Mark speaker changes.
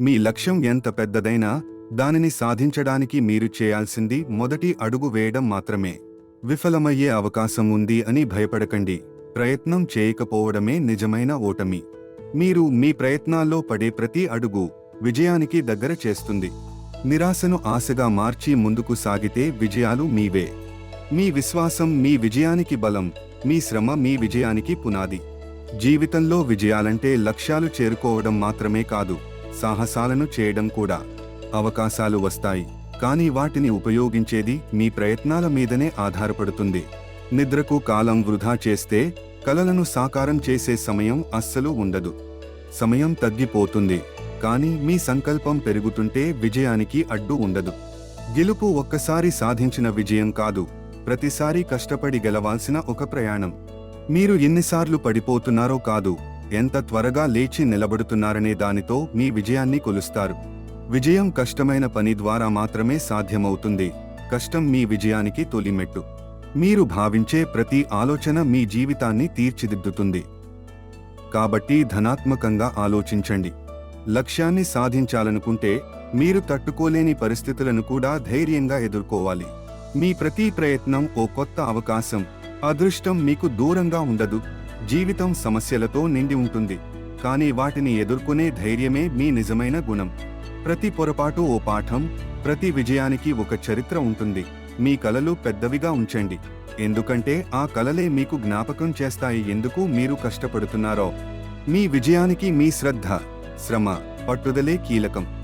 Speaker 1: మీ లక్ష్యం ఎంత పెద్దదైనా దానిని సాధించడానికి మీరు చేయాల్సింది మొదటి అడుగు వేయడం మాత్రమే. విఫలమయ్యే అవకాశం ఉంది అని భయపడకండి. ప్రయత్నం చేయకపోవడమే నిజమైన ఓటమి. మీరు మీ ప్రయత్నాల్లో పడే ప్రతి అడుగు విజయానికి దగ్గర చేస్తుంది. నిరాశను ఆశగా మార్చి ముందుకు సాగితే విజయాలు మీవే. మీ విశ్వాసం మీ విజయానికి బలం మీ శ్రమ మీ విజయానికి పునాది. జీవితంలో విజయాలంటే లక్ష్యాలు చేరుకోవడం మాత్రమే కాదు. సాహసాలను చేయడం కూడా. అవకాశాలు వస్తాయి కానీ వాటిని ఉపయోగించేది మీ ప్రయత్నాల మీదనే ఆధారపడుతుంది. నిద్రకు కాలం వృధా చేస్తే కలలను సాకారం చేసే సమయం అస్సలు ఉండదు. సమయం తగ్గిపోతుంది కానీ మీ సంకల్పం పెరుగుతుంటే విజయానికి అడ్డు ఉండదు. గెలుపు ఒక్కసారి సాధించిన విజయం కాదు ప్రతిసారి కష్టపడి గెలవాల్సిన ఒక ప్రయాణం. మీరు ఎన్నిసార్లు పడిపోతున్నారో కాదు ఎంత త్వరగా లేచి నిలబడుతున్నారనే దానితో మీ విజయాన్ని కొలుస్తారు. విజయం కష్టమైన పని ద్వారా మాత్రమే సాధ్యమవుతుంది. కష్టం మీ విజయానికి తొలిమెట్టు. మీరు భావించే ప్రతి ఆలోచన మీ జీవితాన్ని తీర్చిదిద్దుతుంది. కాబట్టి ధనాత్మకంగా ఆలోచించండి. లక్ష్యాన్ని సాధించాలనుకుంటే మీరు తట్టుకోలేని పరిస్థితులను కూడా ధైర్యంగా ఎదుర్కోవాలి. మీ ప్రతి ప్రయత్నం ఓ కొత్త అవకాశం. అదృష్టం మీకు దూరంగా ఉండదు. జీవితం సమస్యలతో నిండి ఉంటుంది. కానీ వాటిని ఎదుర్కొనే ధైర్యమే మీ నిజమైన గుణం. ప్రతి పొరపాటు ఓ పాఠం ప్రతి విజయానికి ఒక చరిత్ర ఉంటుంది. మీ కలలు పెద్దవిగా ఉంచండి. ఎందుకంటే ఆ కలలే మీకు జ్ఞాపకం చేస్తాయి ఎందుకు మీరు కష్టపడుతున్నారో. మీ విజయానికి మీ శ్రద్ధ శ్రమ పట్టుదలే కీలకం.